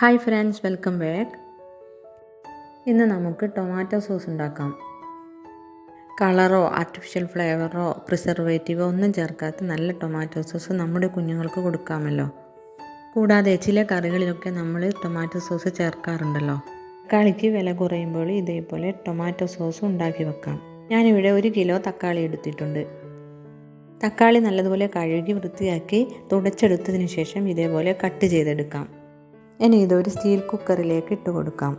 Hi friends welcome back. ഇന്ന് നമുക്ക് tomato sauce ഉണ്ടാക്കാം. കളറോ ആർട്ടിഫിഷ്യൽ ഫ്ലേവറോ പ്രിസർവേറ്റീവോ ഒന്നും ചേർക്കാത്ത നല്ല ടൊമാറ്റോ സോസ് നമ്മുടെ കുഞ്ഞുങ്ങൾക്ക് കൊടുക്കാമല്ലോ. കൂടാതെ ചില കറികളിലൊക്കെ നമ്മൾ ടൊമാറ്റോ സോസ് ചേർക്കാറുണ്ടല്ലോ. തക്കാളിക്ക് വില കുറയുമ്പോൾ ഇതേപോലെ ടൊമാറ്റോ സോസ് ഉണ്ടാക്കി വെക്കാം. ഞാനിവിടെ ഒരു കിലോ തക്കാളി എടുത്തിട്ടുണ്ട്. തക്കാളി നല്ലതുപോലെ കഴുകി വൃത്തിയാക്കി തുടച്ചെടുത്തതിന് ശേഷം ഇതേപോലെ കട്ട് ചെയ്തെടുക്കാം. ഇനി ഇതൊരു സ്റ്റീൽ കുക്കറിലേക്ക് ഇട്ട് കൊടുക്കാം.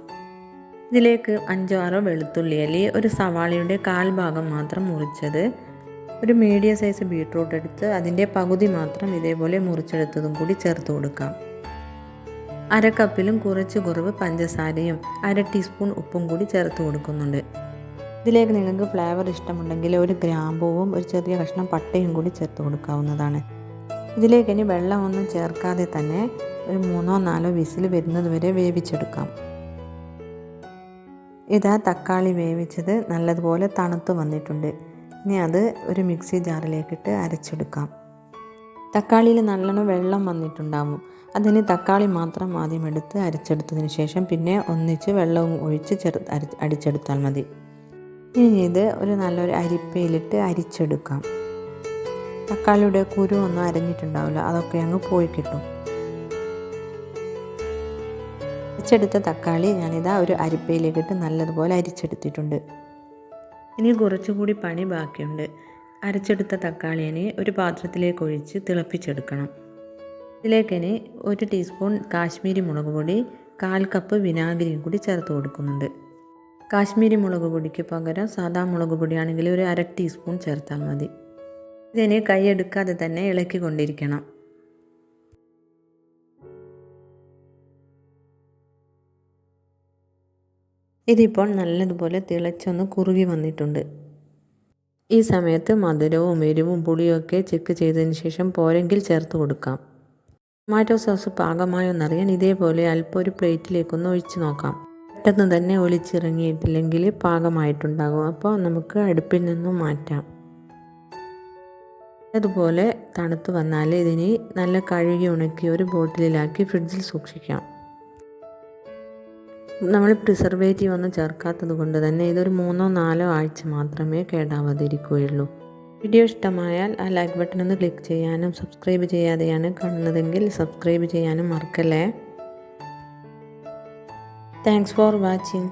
ഇതിലേക്ക് അഞ്ചോ ആറോ വെളുത്തുള്ളി അല്ലി ഒരു സവാളയുടെ കാൽ ഭാഗം മാത്രം മുറിച്ചത്. ഒരു മീഡിയം സൈസ് ബീട്രൂട്ട് എടുത്ത് അതിന്റെ പകുതി മാത്രം ഇതേപോലെ മുറിച്ചെടുത്തതും കൂടി ചേർത്ത് കൊടുക്കാം. അര കപ്പിലും കുറച്ച് കുറവ് പഞ്ചസാരയും അര ടീസ്പൂൺ ഉപ്പും കൂടി ചേർത്ത് കൊടുക്കുന്നുണ്ട്. ഇതിലേക്ക് നിങ്ങൾക്ക് ഫ്ലേവർ ഇഷ്ടമുണ്ടെങ്കിൽ ഒരു ഗ്രാമ്പൂവും ഒരു ചെറിയ കഷ്ണം പട്ടയും കൂടി ചേർത്ത് കൊടുക്കാവുന്നതാണ്. ഇതിലേക്ക് ഇനി വെള്ളമൊന്നും ചേർക്കാതെ തന്നെ ഒരു മൂന്നോ നാലോ വിസിൽ വരുന്നത് വരെ വേവിച്ചെടുക്കാം. ഇതാ തക്കാളി വേവിച്ചത് നല്ലതുപോലെ തണുത്ത് വന്നിട്ടുണ്ട്. ഇനി അത് ഒരു മിക്സി ജാറിലേക്കിട്ട് അരച്ചെടുക്കാം. തക്കാളിയിൽ നല്ലോണം വെള്ളം വന്നിട്ടുണ്ടാവും. അതിന് തക്കാളി മാത്രം ആദ്യം എടുത്ത് അരച്ചെടുത്തതിന് ശേഷം പിന്നെ ഒന്നിച്ച് വെള്ളവും ഒഴിച്ച് ചെറു അടിച്ചെടുത്താൽ മതി. ഇനി ഇത് ഒരു നല്ലൊരു അരിപ്പയിലിട്ട് അരിച്ചെടുക്കാം. തക്കാളിയുടെ കുരു ഒന്നും അരഞ്ഞിട്ടുണ്ടാവില്ല. അതൊക്കെ അങ്ങ് പോയി കിട്ടും. അരിച്ചെടുത്ത തക്കാളി ഞാനിതാ ഒരു അരിപ്പയിലേക്കിട്ട് നല്ലതുപോലെ അരിച്ചെടുത്തിട്ടുണ്ട്. ഇനി കുറച്ചുകൂടി പണി ബാക്കിയുണ്ട്. അരച്ചെടുത്ത തക്കാളിനെ ഒരു പാത്രത്തിലേക്ക് ഒഴിച്ച് തിളപ്പിച്ചെടുക്കണം. ഇതിലേക്കിനി ഒരു ടീസ്പൂൺ കാശ്മീരി മുളക് പൊടി കാൽ കപ്പ് വിനാഗിരിയും കൂടി ചേർത്ത് കൊടുക്കുന്നുണ്ട്. കാശ്മീരി മുളക് പൊടിക്ക് പകരം സാധാ മുളക് പൊടിയാണെങ്കിൽ ഒരു അര ടീസ്പൂൺ ചേർത്താൽ മതി. ഇതിനെ കൈയെടുക്കാതെ തന്നെ ഇളക്കിക്കൊണ്ടിരിക്കണം ഇതിപ്പോൾ നല്ലതുപോലെ തിളച്ചൊന്ന് കുറുകി വന്നിട്ടുണ്ട്. ഈ സമയത്ത് മധുരവും എരിവും പുളിയൊക്കെ ചെക്ക് ചെയ്തതിന് ശേഷം പോരെങ്കിൽ ചേർത്ത് കൊടുക്കാം. ടൊമാറ്റോ സോസ് പാകമായോ പാകമായോന്നറിയാൻ ഇതേപോലെ അല്പം ഒരു പ്ലേറ്റിലേക്കൊന്ന് ഒഴിച്ച് നോക്കാം. പെട്ടെന്ന് തന്നെ ഒലിച്ചിറങ്ങിയിട്ടില്ലെങ്കിൽ പാകമായിട്ടുണ്ടാകും. അപ്പോൾ നമുക്ക് അടുപ്പിൽ നിന്നും മാറ്റാം. അതുപോലെ തണുത്ത് വന്നാൽ ഇതിനെ നല്ല കഴുകി ഉണക്കി ഒരു ബോട്ടിലാക്കി ഫ്രിഡ്ജിൽ സൂക്ഷിക്കാം. നമ്മൾ പ്രിസർവേറ്റീവ് ഒന്നും ചേർക്കാത്തത് കൊണ്ട് തന്നെ ഇതൊരു മൂന്നോ നാലോ ആഴ്ച മാത്രമേ കേടാവാതിരിക്കുകയുള്ളൂ. വീഡിയോ ഇഷ്ടമായാൽ ആ ലൈക്ക് ബട്ടൺ ഒന്ന് ക്ലിക്ക് ചെയ്യാനും സബ്സ്ക്രൈബ് ചെയ്യാതെയാണ് കാണുന്നതെങ്കിൽ സബ്സ്ക്രൈബ് ചെയ്യാനും മറക്കല്ലേ. Thanks for watching